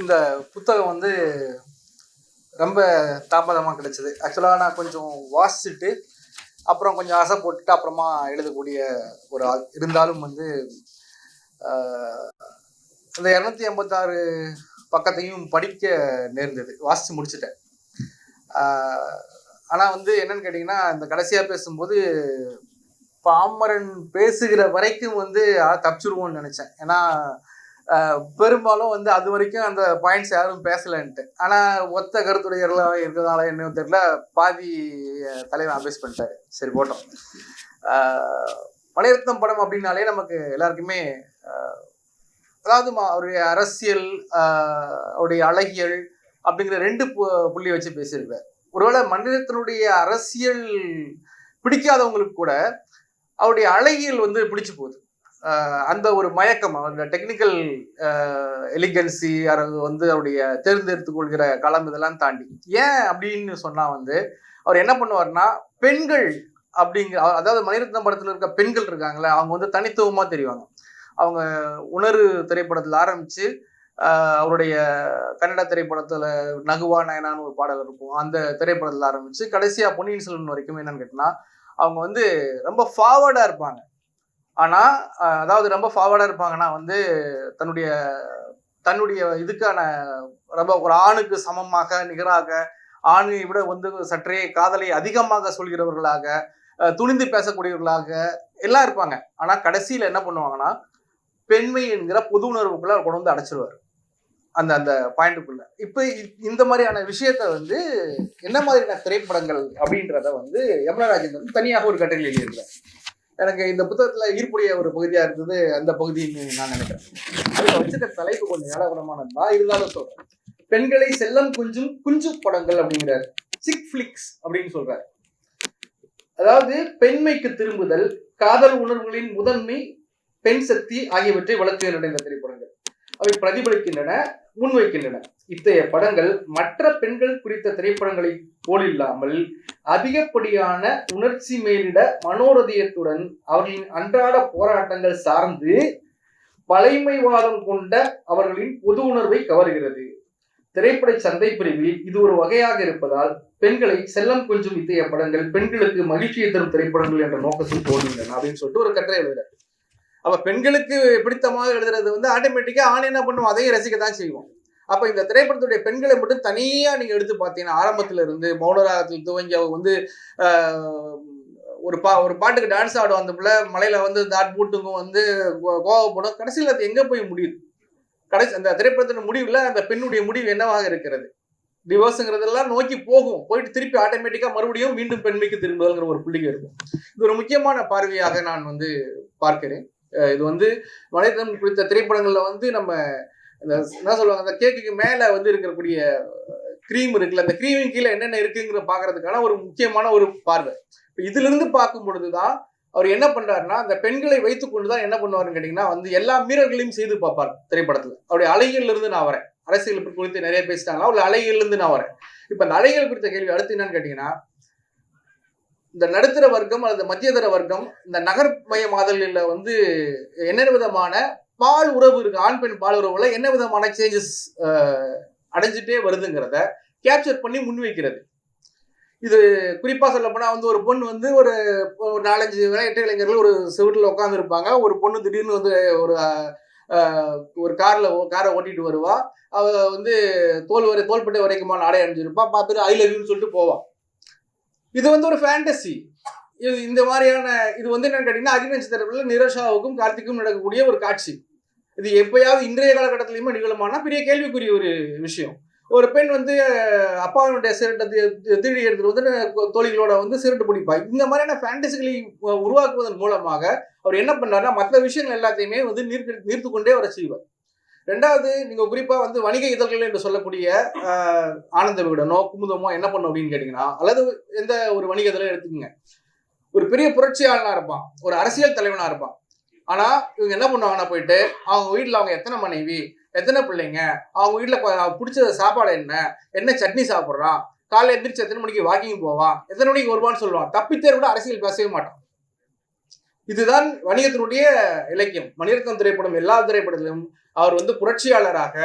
இந்த புத்தகம் வந்து ரொம்ப தாமதமாக கிடைச்சது. ஆக்சுவலாக நான் கொஞ்சம் வாசிச்சுட்டு அப்புறம் கொஞ்சம் ஆசை போட்டுட்டு அப்புறமா எழுதக்கூடிய ஒரு ஆள் இருந்தாலும் வந்து இந்த இரநூத்தி எண்பத்தாறு பக்கத்தையும் படிக்க நேர்ந்தது. வாசித்து முடிச்சிட்டேன். ஆனால் வந்து என்னன்னு கேட்டிங்கன்னா இந்த கடைசியாக பேசும்போது பாமரன் பேசுகிற வரைக்கும் வந்து ஆ, தப்பிச்சிருவோம்னு நினச்சேன். ஏன்னா பெரும்பாலும் வந்து அது வரைக்கும் அந்த பாயிண்ட்ஸ் யாரும் பேசலன்ட்டு. ஆனால் ஒத்த கருத்துடையெல்லாம் இருக்கிறதால என்ன தெரியல பாதி தலைவர் தலைவன் அபேஸ் பண்ணிட்டாரு. சரி போட்டோம். ஆஹ், மணிரத்னம் படம் அப்படின்னாலே நமக்கு எல்லாருக்குமே அதாவது அவருடைய அரசியல் அவருடைய அழகியல் அப்படிங்கிற ரெண்டு பு- புள்ளி வச்சு பேசியிருக்கார். ஒருவேளை மனிதத்தினுடைய அரசியல் பிடிக்காதவங்களுக்கு கூட அவருடைய அழகியல் வந்து பிடிச்சு போகுது. அந்த ஒரு மயக்கம் அந்த டெக்னிக்கல் எலிகன்சி அது வந்து அவருடைய தேர்ந்தெடுத்துக் கொள்கிற களம் இதெல்லாம் தாண்டி. ஏன் அப்படின்னு சொன்னால் வந்து அவர் என்ன பண்ணுவார்னா பெண்கள் அப்படிங்கிற அதாவது மணிரத்னம் படத்தில் இருக்க பெண்கள் இருக்காங்களே அவங்க வந்து தனித்துவமாக தெரிவாங்க. அவங்க உணர்வு திரைப்படத்தில் ஆரம்பித்து அவருடைய கன்னட திரைப்படத்தில் நகுவா நயனான்னு ஒரு பாடல் இருக்கும் அந்த திரைப்படத்தில் ஆரம்பித்து கடைசியா பொன்னியின் செல்வன் வரைக்கும் என்னன்னு கேட்டினா அவங்க வந்து ரொம்ப ஃபார்வர்டாக இருப்பாங்க. ஆனால் அதாவது ரொம்ப ஃபார்வர்டாக இருப்பாங்கன்னா வந்து தன்னுடைய தன்னுடைய இதுக்கான ரொம்ப ஒரு ஆணுக்கு சமமாக நிகராக ஆணை விட வந்து சற்றே காதலை அதிகமாக சொல்கிறவர்களாக துணிந்து பேசக்கூடியவர்களாக எல்லாம் இருப்பாங்க. ஆனால் கடைசியில் என்ன பண்ணுவாங்கன்னா பெண்மை என்கிற பொது உணர்வுக்குள்ள கொண்டு வந்து அடைச்சிருவார். அந்த அந்த பாயிண்ட்டுக்குள்ள இப்போ இ- இந்த மாதிரியான விஷயத்த வந்து என்ன மாதிரியான திரைப்படங்கள் அப்படின்றத வந்து யமுனா ராஜேந்திரன் தனியாக ஒரு கட்டுரை எழுதியிருக்கிறார். எனக்கு இந்த புத்தகத்துல ஈர்ப்புடைய ஒரு பகுதியா இருந்தது அந்த பகுதின்னு நான் நினைக்கிறேன். அதுல வச்சிருக்க தலைப்பு கொஞ்சம் தான் இருந்தாலும் சொல்றேன். பெண்களை செல்லம் குஞ்சும் குஞ்சு படங்கள் அப்படிங்கிறாரு. சிக் பிளிக்ஸ் அப்படின்னு சொல்றாரு. அதாவது பெண்மைக்கு திரும்புதல் காதல் உணர்வுகளின் முதன்மை பெண் சக்தி ஆகியவற்றை வளர்த்து இந்த அவை பிரதிபலிக்கின்றன முன்வைக்கின்றன. இத்தகைய படங்கள் மற்ற பெண்கள் குறித்த திரைப்படங்களை போலில்லாமல் அதிகப்படியான உணர்ச்சி மேலிட மனோரதியத்துடன் அவர்களின் அன்றாட போராட்டங்கள் சார்ந்து பழைமைவாதம் கொண்ட அவர்களின் பொது உணர்வை கவர்கிறது. திரைப்பட சந்தை பிரிவில் இது ஒரு வகையாக இருப்பதால் பெண்களை செல்லம் கொஞ்சம் இத்தகைய படங்கள் பெண்களுக்கு மகிழ்ச்சியை தரும் திரைப்படங்கள் என்ற நோக்கத்தில் போடுகின்றன அப்படின்னு சொல்லிட்டு ஒரு கட்டுரை எழுதுறாரு. அப்ப பெண்களுக்கு பிடித்தமாக எழுதுறது வந்து ஆட்டோமேட்டிக்கா ஆண் என்ன பண்ணுவோம். அதையும் ரசிக்க தான் செய்வோம். அப்ப இந்த திரைப்படத்துடைய பெண்களை மட்டும் தனியா நீங்க எடுத்து பார்த்தீங்கன்னா ஆரம்பத்துல இருந்து மௌனராகத்தில் துவங்கி அவங்க வந்து ஒரு பா ஒரு பாட்டுக்கு டான்ஸ் ஆடும் அந்த பிள்ளை மலையில வந்து தாட் பூட்டுங்க வந்து கோ- கோவப்படும் கடைசியில் அது எங்க போய் முடியுது கடைசி அந்த திரைப்படத்தின் முடிவுல அந்த பெண்ணுடைய முடிவு என்னவாக இருக்கிறது? டிவோர்ஸுங்கிறதெல்லாம் நோக்கி போகும். போயிட்டு திருப்பி ஆட்டோமேட்டிக்காக மறுபடியும் மீண்டும் பெண்மைக்கு திரும்புதல்ங்கிற ஒரு புள்ளிக்கு இருக்கும் இது ஒரு முக்கியமான பார்வையாக நான் வந்து பார்க்கிறேன். இது வந்து மனிதன் குறித்த திரைப்படங்கள்ல வந்து நம்ம இந்த என்ன சொல்லுவாங்க அந்த கேக்குக்கு மேல வந்து இருக்கக்கூடிய க்ரீம் இருக்குல்ல அந்த க்ரீமின் கீழே என்னென்ன இருக்குங்கிற பாக்குறதுக்கான ஒரு முக்கியமான ஒரு பார்வை. இப்ப இதுல இருந்து பார்க்கும் பொழுதுதான் அவர் என்ன பண்றாருன்னா அந்த பெண்களை வைத்துக் கொண்டுதான் என்ன பண்ணுவாருன்னு கேட்டீங்கன்னா வந்து எல்லா மீறல்களையும் செய்து பார்ப்பார் திரைப்படத்துல. அவருடைய அலைகள்ல இருந்து நான் வரேன். அரசியல் குறித்து நிறைய பேசிட்டாங்களா அவருடைய அலைகள்ல இருந்து நான் வரேன். இப்ப அந்த அலைகள் குறித்த கேள்வி அடுத்து என்னன்னு கேட்டீங்கன்னா இந்த நடுத்தர வர்க்கம் அல்லது மத்தியதர வர்க்கம் இந்த நகர்மயமாதலில் வந்து என்ன விதமான பால் உறவு இருக்கு ஆண் பெண் பால் உறவுல என்ன விதமான சேஞ்சஸ் அடைஞ்சிட்டே வருதுங்கிறத கேப்சர் பண்ணி முன்வைக்கிறது. இது குறிப்பா சொல்ல போனா வந்து ஒரு பொண்ணு வந்து ஒரு நாலஞ்சு விளையாட்டு இளைஞர்கள் ஒரு செவிட்டில் உட்காந்துருப்பாங்க ஒரு பொண்ணு திடீர்னு வந்து ஒரு ஒரு காரில் காரை ஓட்டிட்டு வருவா. அவ வந்து தோல் வரை தோல்பட்டை வரைக்குமான ஆடை அணிஞ்சிருப்பா. பார்த்துட்டு ஐ லவ் யூன்னு சொல்லிட்டு போவான் இது வந்து ஒரு ஃபேண்டசி இது இந்த மாதிரியான இது வந்து என்னன்னு கேட்டீங்கன்னா அக்னி நட்சத்திரத்தில் நிரோஷாவுக்கும் கார்த்திக்கும் நடக்கக்கூடிய ஒரு காட்சி. இது எப்பயாவது இன்றைய காலகட்டத்திலையுமே நிகழுமானா பெரிய கேள்விக்குரிய ஒரு விஷயம். ஒரு பெண் வந்து அப்பாவினுடைய சிரட்டை தி- திருடி எடுத்துட்டு வந்து தோழிகளோட வந்து சிரட்டு பிடிப்பா இந்த மாதிரியான ஃபேண்டசிகளை உருவாக்குவதன் மூலமாக அவர் என்ன பண்ணாருன்னா மற்ற விஷயங்கள் எல்லாத்தையுமே வந்து நீர்த்து நீர்த்து கொண்டே வர செய்வார். ரெண்டாவது நீங்க குறிப்பா வந்து வணிக இதழ்கள் என்று சொல்லக்கூடிய ஆனந்த விகடனோ குமுதமோ என்ன பண்ணும் அப்படின்னு கேட்டீங்கன்னா அல்லது எந்த ஒரு வணிக இதழை எடுத்துக்கோங்க. ஒரு பெரிய புரட்சியாளனா இருப்பான் ஒரு அரசியல் தலைவனா இருப்பான். ஆனா இவங்க என்ன பண்ணுவாங்கன்னா போயிட்டு அவங்க வீட்டுல அவங்க எத்தனை மனைவி எத்தனை பிள்ளைங்க அவங்க வீட்டுல பிடிச்ச சாப்பாடு என்ன என்ன சட்னி சாப்பிட்றான் காலையில் எந்திரிச்சு எத்தனை மணிக்கு வாக்கிங் போவான் எத்தனை மணிக்கு வருவான்னு சொல்லுவான். தப்பித்தேர் கூட அரசியல் பேசவே மாட்டான். இதுதான் வணிகத்தினுடைய இலக்கியம். மணிரத்னம் திரைப்படம் எல்லா திரைப்படத்திலும் அவர் வந்து புரட்சியாளராக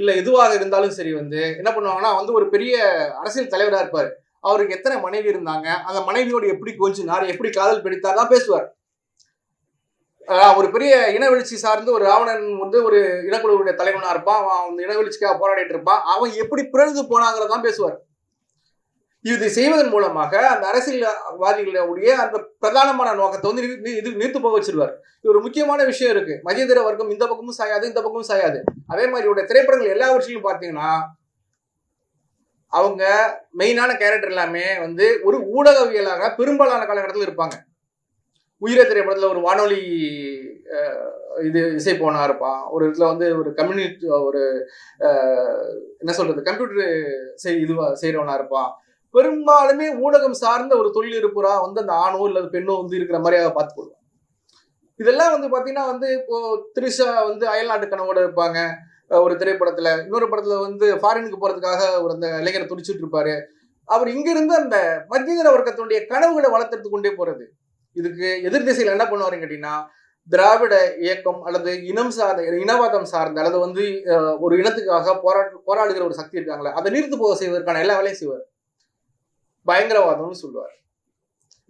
இல்ல எதுவாக இருந்தாலும் சரி வந்து என்ன பண்ணுவாங்கன்னா வந்து ஒரு பெரிய அரசியல் தலைவரா இருப்பார். அவருக்கு எத்தனை மனைவி இருந்தாங்க அந்த மனைவியோடு எப்படி கொஞ்சினார் எப்படி காதல் பிடித்தார் தான் பேசுவார் ஒரு பெரிய இனவெழுச்சி சார்ந்து ஒரு ராவணன் வந்து ஒரு இனக்குழுவுடைய தலைவனா இருப்பான். அவன் அந்த இனவெழுச்சிக்காக போராடிட்டு இருப்பான். அவன் எப்படி பிறந்து போனாங்கிறதான் பேசுவார். இது செய்வதன் மூலமாக அந்த அரசியல்வாதிகளுடைய அந்த பிரதானமான நோக்கத்தை வந்து நிறு- இது நிறுத்து போக வச்சிருவார். இது ஒரு முக்கியமான விஷயம் இருக்கு. மகேந்திர வர்க்கம் இந்த பக்கமும் சாயாது இந்த பக்கமும் சாயாது. அதே மாதிரி இவருடைய திரைப்படங்கள் எல்லா விஷயங்களும் பார்த்தீங்கன்னா அவங்க மெயினான கேரக்டர் எல்லாமே வந்து ஒரு ஊடகவியலாக பெரும்பாலான காலகட்டத்தில் இருப்பாங்க. உயிர திரைப்படத்தில் ஒரு வானொலி இது இசை போனா இருப்பான். ஒரு இடத்துல வந்து ஒரு கம்யூனிட்டி ஒரு என்ன சொல்றது கம்ப்யூட்டர் செய் இதுவா செய்கிறவனா இருப்பான். பெரும்பாலுமே ஊடகம் சார்ந்த ஒரு தொழில் இருப்புறா வந்து அந்த ஆணோ இல்லை பெண்ணோ வந்து இருக்கிற மாதிரியாக பார்த்துக்கொள்வோம் இதெல்லாம் வந்து பார்த்தீங்கன்னா வந்து இப்போ த்ரிஷா வந்து அயல்நாட்டு கனவோட இருப்பாங்க. ஒரு திரைப்படத்துல இன்னொரு படத்துல வந்து ஃபாரினுக்கு போறதுக்காக ஒரு அந்த இளைஞரை துடிச்சிட்டு இருப்பாரு. அவர் இங்கிருந்து அந்த மத்தியதர வர்க்கத்தினுடைய கனவுகளை வளர்த்துட்டு கொண்டே போறது. இதுக்கு எதிர் திசையில் என்ன பண்ணுவாருன்னு கேட்டீங்கன்னா திராவிட இயக்கம் அல்லது இனம் சார்ந்த இனவாதம் சார்ந்த அல்லது வந்து ஒரு இனத்துக்காக போராட்ட போராடுகிற ஒரு சக்தி இருக்காங்களே அதை நிறுத்து போக செய்வதற்கான எல்லா வேலையும் செய்வார். பயங்கரவாதம்னு சொல்லுவார்.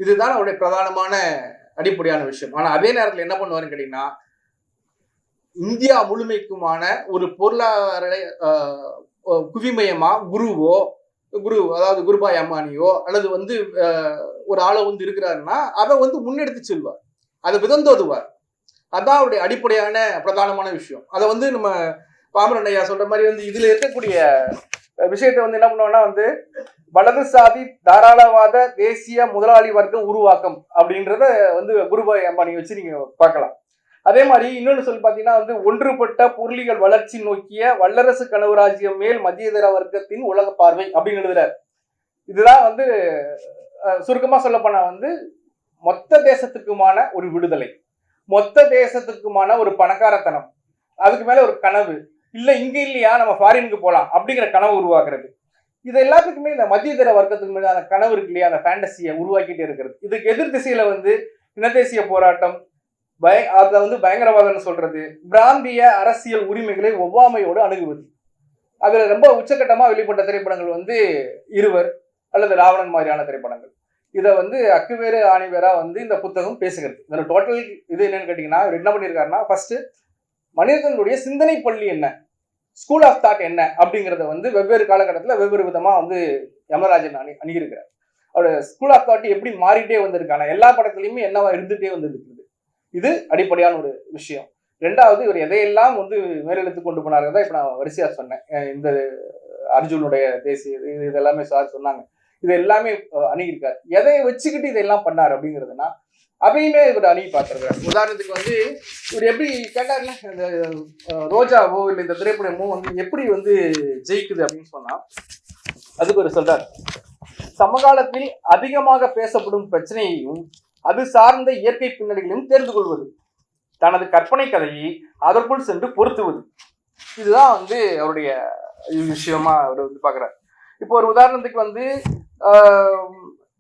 இதுதான் அவருடைய பிரதானமான அடிப்படையான விஷயம். ஆனால் அதே நேரத்தில் என்ன பண்ணுவாருன்னு கேட்டீங்கன்னா இந்தியா முழுமைக்குமான ஒரு பொருளாதார குவிமயமா குருவோ குரு அதாவது குருபாய் அம்மானியோ அல்லது வந்து ஒரு ஆளை வந்து இருக்கிறாருன்னா அதை வந்து முன்னெடுத்து செல்வார். அதை விதந்தோதுவார் அதான் அவருடைய அடிப்படையான பிரதானமான விஷயம். அதை வந்து நம்ம பாமரன் ஐயா சொல்ற மாதிரி வந்து இதுல இருக்கக்கூடிய விஷயத்தை வந்து என்ன பண்ணுவோம்னா வந்து வலதுசாதி தாராளவாத தேசிய முதலாளி வர்க்கம் உருவாக்கம் அப்படின்றத வந்து குருபாய் அம்பானி வச்சு நீங்க பார்க்கலாம். அதே மாதிரி இன்னொன்று சொல்லி பார்த்தீங்கன்னா வந்து ஒன்றுபட்ட பொருளிகள் வளர்ச்சி நோக்கிய வல்லரசு கனவுராஜ்யம் மேல் மத்தியதர வர்க்கத்தின் உலக பார்வை அப்படின்னு எழுதுறாரு. இதுதான் வந்து சுருக்கமாக சொல்லப்போனா வந்து மொத்த தேசத்துக்குமான ஒரு விடுதலை. மொத்த தேசத்துக்குமான ஒரு பணக்காரத்தனம். அதுக்கு மேலே ஒரு கனவு. இல்லை இங்கே இல்லையா? நம்ம ஃபாரினுக்கு போகலாம் அப்படிங்கிற கனவு உருவாக்குறது இது எல்லாத்துக்குமே இந்த மத்தியதர மீது அந்த கனவு இருக்கு இல்லையா? அந்த ஃபேண்டசியை உருவாக்கிட்டே இருக்கிறது. இதுக்கு எதிர் திசையில வந்து இனதேசிய போராட்டம் பய அதை வந்து பயங்கரவாதம்னு சொல்றது பிராந்திய அரசியல் உரிமைகளை ஒவ்வாமையோடு அணுகுவது. அதில் ரொம்ப உச்சக்கட்டமாக வெளிப்பட்ட திரைப்படங்கள் வந்து இருவர் அல்லது ராவணன் மாதிரியான திரைப்படங்கள். இதை வந்து அக்குவேறு ஆணிவேரா வந்து இந்த புத்தகம் பேசுகிறது. இதில் டோட்டல் இது என்னன்னு கேட்டிங்கன்னா என்ன பண்ணியிருக்காருன்னா ஃபர்ஸ்ட் மனிதனுடைய சிந்தனை பள்ளி என்ன? ஸ்கூல் ஆஃப் தாட் என்ன? அப்படிங்கிறத வந்து வெவ்வேறு காலகட்டத்தில் வெவ்வேறு விதமா வந்து யமராஜன் அணி அணுகியிருக்கிறார். அவரோட ஸ்கூல் ஆஃப் தாட் எப்படி மாறிட்டே வந்திருக்காங்க எல்லா படத்துலையுமே என்னவா இருந்துகிட்டே வந்துருக்குது இது அடிப்படையான ஒரு விஷயம். ரெண்டாவது இவர் எதையெல்லாம் வந்து மேலெழுத்து கொண்டு போனாருதான் இப்போ நான் வரிசையா சொன்னேன். இந்த அர்ஜுனுடைய தேசிய இது இது எல்லாமே சார் சொன்னாங்க. இது எல்லாமே அஹ், அணுகியிருக்காரு. எதை வச்சுக்கிட்டு இதெல்லாம் பண்ணார் அப்படிங்கிறதுனா அதையுமே இவர் அணுகி பார்த்திருக்காரு உதாரணத்துக்கு வந்து இவர் எப்படி கேட்டார்ல இந்த ரோஜாவோ இல்லை இந்த திரைப்படமோ வந்து எப்படி வந்து ஜெயிக்குது அப்படின்னு சொன்னா அதுக்கு ஒரு சொல்றார். சமகாலத்தில் அதிகமாக பேசப்படும் பிரச்சனையையும் அது சார்ந்த இயற்கை பின்னணிகளையும் தெரிந்து கொள்வது தனது கற்பனை கதையை அதற்குள் சென்று பொருத்துவது. இதுதான் வந்து அவருடைய விஷயமா அவர் வந்து பார்க்குறாரு. இப்போ ஒரு உதாரணத்துக்கு வந்து ஆஹ்,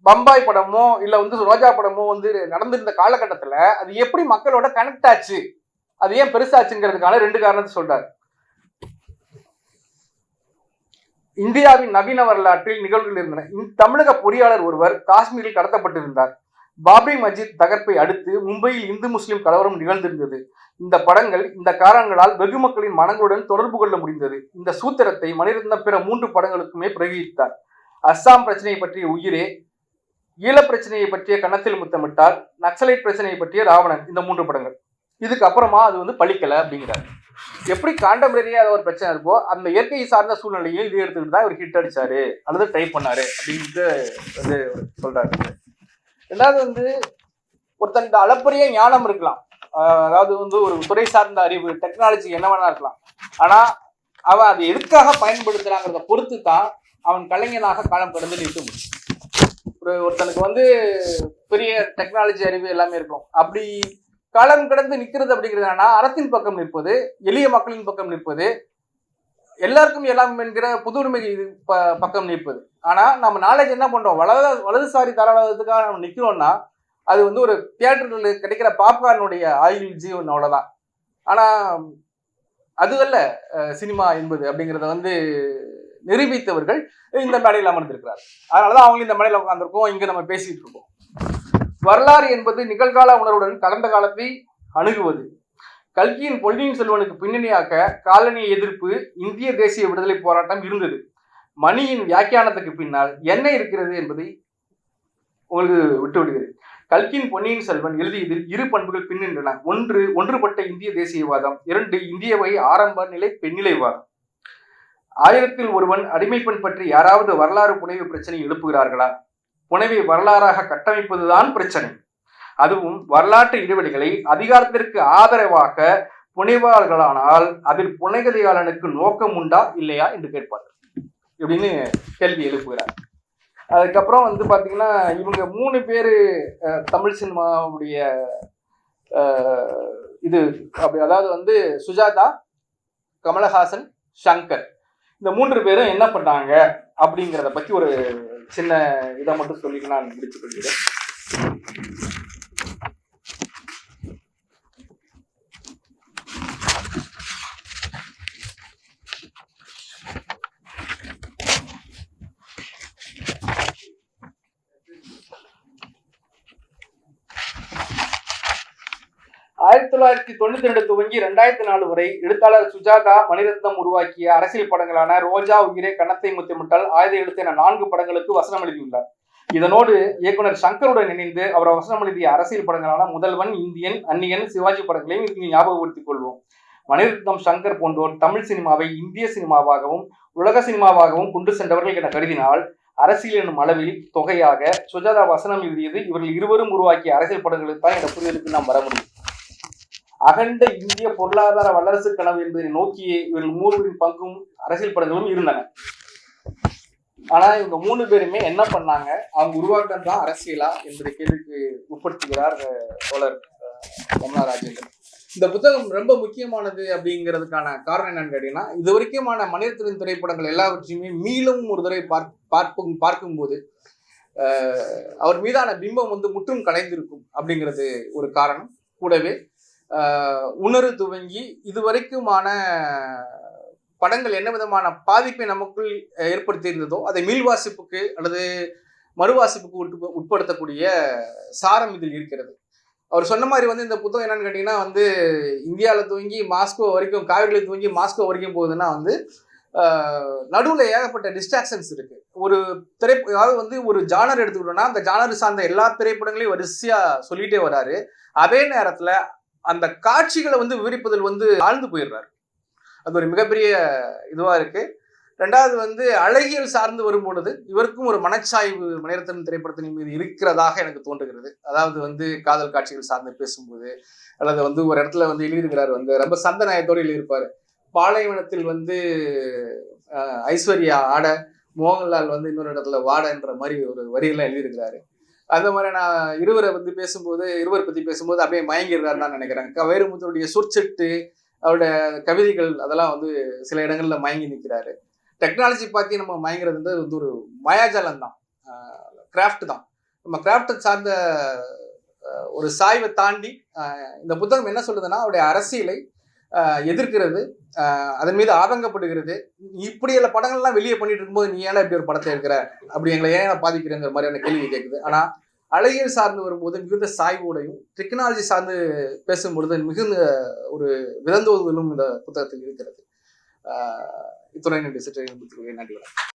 பம்பாய் படமோ இல்லை வந்து ரோஜா படமோ வந்து நடந்திருந்த காலகட்டத்தில் அது எப்படி மக்களோட கனெக்ட் ஆச்சு? அது ஏன் பெருசாச்சுங்கிறதுக்கான ரெண்டு காரணத்தை சொல்றாரு. இந்தியாவின் நவீன வரலாற்றில் நிகழ்வுகள் இருந்தன. தமிழக பொறியாளர் ஒருவர் காஷ்மீரில் கடத்தப்பட்டிருந்தார். பாபரி மஸ்ஜித் தகர்ப்பை அடுத்து மும்பையில் இந்து முஸ்லிம் கலவரம் நிகழ்ந்திருந்தது. இந்த படங்கள் இந்த காரணங்களால் வெகு மக்களின் மனங்களுடன் தொடர்பு கொள்ள முடிந்தது. இந்த சூத்திரத்தை மணிரத்னம் பிற மூன்று படங்களுக்குமே பிரகித்தார் அஸ்ஸாம் பிரச்சனையை பற்றிய உயிரே ஈழப் பிரச்சனையை பற்றிய கன்னத்தில் முத்தமிட்டார் நக்சலைட் பிரச்சனையை பற்றிய ராவணன் இந்த மூன்று படங்கள். இதுக்கு அப்புறமா அது வந்து பழிக்கல அப்படிங்கிறார். எப்படி காண்டம்பரரியா ஒரு பிரச்சனை இருக்கோ அந்த இயற்கை சார்ந்த சூழ்நிலையில் இது எடுத்துக்கிட்டு தான் இவர் ஹிட் அடிச்சாரு அல்லது டைப் பண்ணாரு அப்படின்ட்டு வந்து சொல்றாரு. ரெண்டாவது வந்து ஒருத்தன் அளப்பரிய ஞானம் இருக்கலாம். அதாவது வந்து ஒரு துறை சார்ந்த அறிவு டெக்னாலஜி என்ன வேணா இருக்கலாம். ஆனா அவன் அதை எதுக்காக பயன்படுத்துறாங்கிறத பொறுத்து தான் அவன் கலைஞனாக காலம் கடந்து நிறுத்த முடியும். ஒருத்தனுக்கு வந்து பெரிய டெக்னாலஜி அறிவு எல்லாமே இருக்கும் அப்படி காலம் கடந்து நிற்கிறது அப்படிங்கிறது என்னன்னா அறத்தின் பக்கம் நிற்பது எளிய மக்களின் பக்கம் நிற்பது எல்லாருக்கும் எல்லாம் என்கிற புது உரிமை ப- பக்கம் நிற்பது. ஆனால் நம்ம நாலேஜ் என்ன பண்றோம்? வலது வலதுசாரி தாராளத்துக்காக நம்ம நிற்கிறோம்னா அது வந்து ஒரு தியேட்டரில் கிடைக்கிற பாப்கார்னுடைய ஆயுள் ஜீவன் அவ்வளோதான் ஆனால் அதுவல்ல சினிமா என்பது அப்படிங்கிறத வந்து நிரூபித்தவர்கள் இந்த மேடையில் அமர்ந்திருக்கிறார் அதனாலதான் அவங்க இந்த மேடையில் உட்காந்துருக்கோம் இங்க நம்ம பேசிட்டு இருக்கோம். வரலாறு என்பது நிகழ்கால உணர்வுடன் கடந்த காலத்தை அணுகுவது. கல்கியின் பொன்னியின் செல்வனுக்கு பின்னணியாக்க காலனி எதிர்ப்பு இந்திய தேசிய விடுதலை போராட்டம் இருந்தது. மணியின் வியாக்கியானத்துக்கு பின்னால் என்ன இருக்கிறது என்பதை உங்களுக்கு விட்டு விடுகிறேன் கல்கியின் பொன்னியின் செல்வன் எழுதியதில் இரு பண்புகள் பின்னின்றன. ஒன்று ஒன்றுபட்ட இந்திய தேசியவாதம் இரண்டு இந்திய வகை ஆரம்ப நிலை பெண்ணிலைவாதம். ஆயிரத்தில் ஒருவன் அடிமை பெண் பற்றி யாராவது வரலாறு புனைவு பிரச்சனை எழுப்புகிறார்களா? புனைவை வரலாறாக கட்டமைப்பதுதான் பிரச்சனை. அதுவும் வரலாற்று இடைவெளிகளை அதிகாரத்திற்கு ஆதரவாக புனைவார்களானால் அதில் புனைகதையாளனுக்கு நோக்கம் உண்டா இல்லையா என்று கேட்பார்கள் இப்படின்னு கேள்வி எழுப்புகிறார். அதுக்கப்புறம் வந்து பார்த்தீங்கன்னா இவங்க மூணு பேர் தமிழ் சினிமாவுடைய இது அப்படி அதாவது வந்து சுஜாதா கமலஹாசன் சங்கர். இந்த மூன்று பேரும் என்ன பண்ணாங்க அப்படிங்கிறத பத்தி ஒரு சின்ன இதை மட்டும் சொல்லிட்டு நான் முடிச்சு கொள்கிறேன் தொள்ளாயிரத்தி தொண்ணூத்தி ரெண்டு துவங்கி ரெண்டாயிரத்தி நாலு வரை எழுத்தாளர் சுஜாதா மணிரத்னம் உருவாக்கிய அரசியல் படங்களான ரோஜா உயிரே கன்னத்தை முத்தமிட்டால் ஆயுத எழுத்து என நான்கு படங்களுக்கு வசனம் எழுதியுள்ளார். இதனோடு இயக்குனர் சங்கருடன் இணைந்து அவர் வசனம் எழுதிய அரசியல் படங்களான முதல்வன் இந்தியன் அந்நியன் சிவாஜி படங்களையும் இங்கு ஞாபகப்படுத்திக் கொள்வோம். மணிரத்னம் சங்கர் போன்றோர் தமிழ் சினிமாவை இந்திய சினிமாவாகவும் உலக சினிமாவாகவும் கொண்டு சென்றவர்கள் என கருதினால் அரசியல் எனும் அளவில் தொகையாக சுஜாதா வசனம் எழுதியது இவர்கள் இருவரும் உருவாக்கிய அரசியல் படங்களுக்கு தான் இந்த புரிதலுக்கு நாம் வர முடியும். அகண்ட இந்திய பொருளாதார வல்லரசு கனவு என்பதை நோக்கியே இவர்கள் மூவரின் பங்கும் அரசியல் படங்களும் இருந்தன. ஆனா இவங்க மூணு பேருமே என்ன பண்ணாங்க? அவங்க உருவாக்கம் தான் அரசியலா என்பதை கேள்விக்கு உட்படுத்துகிறார் தோழர் ரமணா ராஜேந்திரன். இந்த புத்தகம் ரொம்ப முக்கியமானது அப்படிங்கிறதுக்கான காரணம் என்னன்னு கேட்டீங்கன்னா இது வரைக்குமான மனிதத்தின் திரைப்படங்கள் எல்லாவற்றையுமே மீளும் ஒரு தடவை பார்க் பார்க்கும் பார்க்கும்போது அவர் மீதான பிம்பம் வந்து முற்றும் கலைந்திருக்கும் அப்படிங்கிறது ஒரு காரணம். கூடவே உணர்வு துவங்கி இதுவரைக்குமான படங்கள் என்ன விதமான பாதிப்பை நமக்குள் ஏற்படுத்தி இருந்ததோ அதை மீள்வாசிப்புக்கு அல்லது மறுவாசிப்புக்கு உட்ப- உட்படுத்தக்கூடிய சாரம் இதில் இருக்கிறது. அவர் சொன்ன மாதிரி வந்து இந்த புத்தகம் என்னன்னு கேட்டிங்கன்னா வந்து இந்தியாவில் துவங்கி மாஸ்கோ வரைக்கும் காவிரியில் துவங்கி மாஸ்கோ வரைக்கும் போகுதுன்னா வந்து நடுவில் ஏகப்பட்ட டிஸ்ட்ராக்ஷன்ஸ் இருக்குது ஒரு திரை அதாவது வந்து ஒரு ஜானர் எடுத்துக்கிட்டோம்னா அந்த ஜானர் சார்ந்த எல்லா திரைப்படங்களையும் வரிசையாக சொல்லிகிட்டே வராரு. அதே நேரத்தில் அந்த காட்சிகளை வந்து விவரிப்பதில் வந்து ஆழ்ந்து போயிடுறாரு. அது ஒரு மிகப்பெரிய இதுவாக இருக்கு. ரெண்டாவது வந்து அழகியல் சார்ந்து வரும்பொழுது இவருக்கும் ஒரு மனச்சாய்வு மணிரத்னம் திரைப்படத்தின் மீது இருக்கிறதாக எனக்கு தோன்றுகிறது. அதாவது வந்து காதல் காட்சிகள் சார்ந்து பேசும்போது அல்லது வந்து ஒரு இடத்துல வந்து எழுதியிருக்கிறார் வந்து ரொம்ப சந்தநாயத்தோடு எழுதியிருப்பார். பாலைவனத்தில் வந்து ஐஸ்வர்யா ஆட மோகன்லால் வந்து இன்னொரு இடத்துல வாடன்ற மாதிரி ஒரு வரியெல்லாம் எழுதியிருக்கிறாரு. அந்த மாதிரி நான் இருவரை வந்து பேசும்போது இருவர் பத்தி பேசும்போது அப்படியே மயங்கிடுறாரு தான் நினைக்கிறேன். க- சொற்செட்டு அவருடைய கவிதைகள் அதெல்லாம் வந்து சில இடங்கள்ல மயங்கி நிற்கிறாரு. டெக்னாலஜி பார்த்து நம்ம மயங்கிறது வந்து ஒரு மாயாஜாலம் தான். கிராஃப்ட் தான். நம்ம கிராஃப்டை சார்ந்த ஒரு சாய்வை தாண்டி இந்த புத்தகம் என்ன சொல்லுதுன்னா அவருடைய அரசியலை எதிர்க்கிறது. அதன் மீது ஆதங்கப்படுகிறது. இப்படியெல்லாம் படங்கள்லாம் வெளியே பண்ணிட்டு இருக்கும்போது நீ ஏன் இப்படி ஒரு படத்தை எடுக்கிற? அப்படி எங்களை ஏன் பாதிக்கிறேங்கிற மாதிரியான கேள்வி கேட்குது? ஆனால் அழகியல் சார்ந்து வரும்போது மிகுந்த சாய்வோடையும் டெக்னாலஜி சார்ந்து பேசும்பொழுது மிகுந்த ஒரு விதந்தோதலும் இந்த புத்தகத்தில் இருக்கிறது. இத்துடன் என்னுடைய சிற்றை நன்றி. வணக்கம்.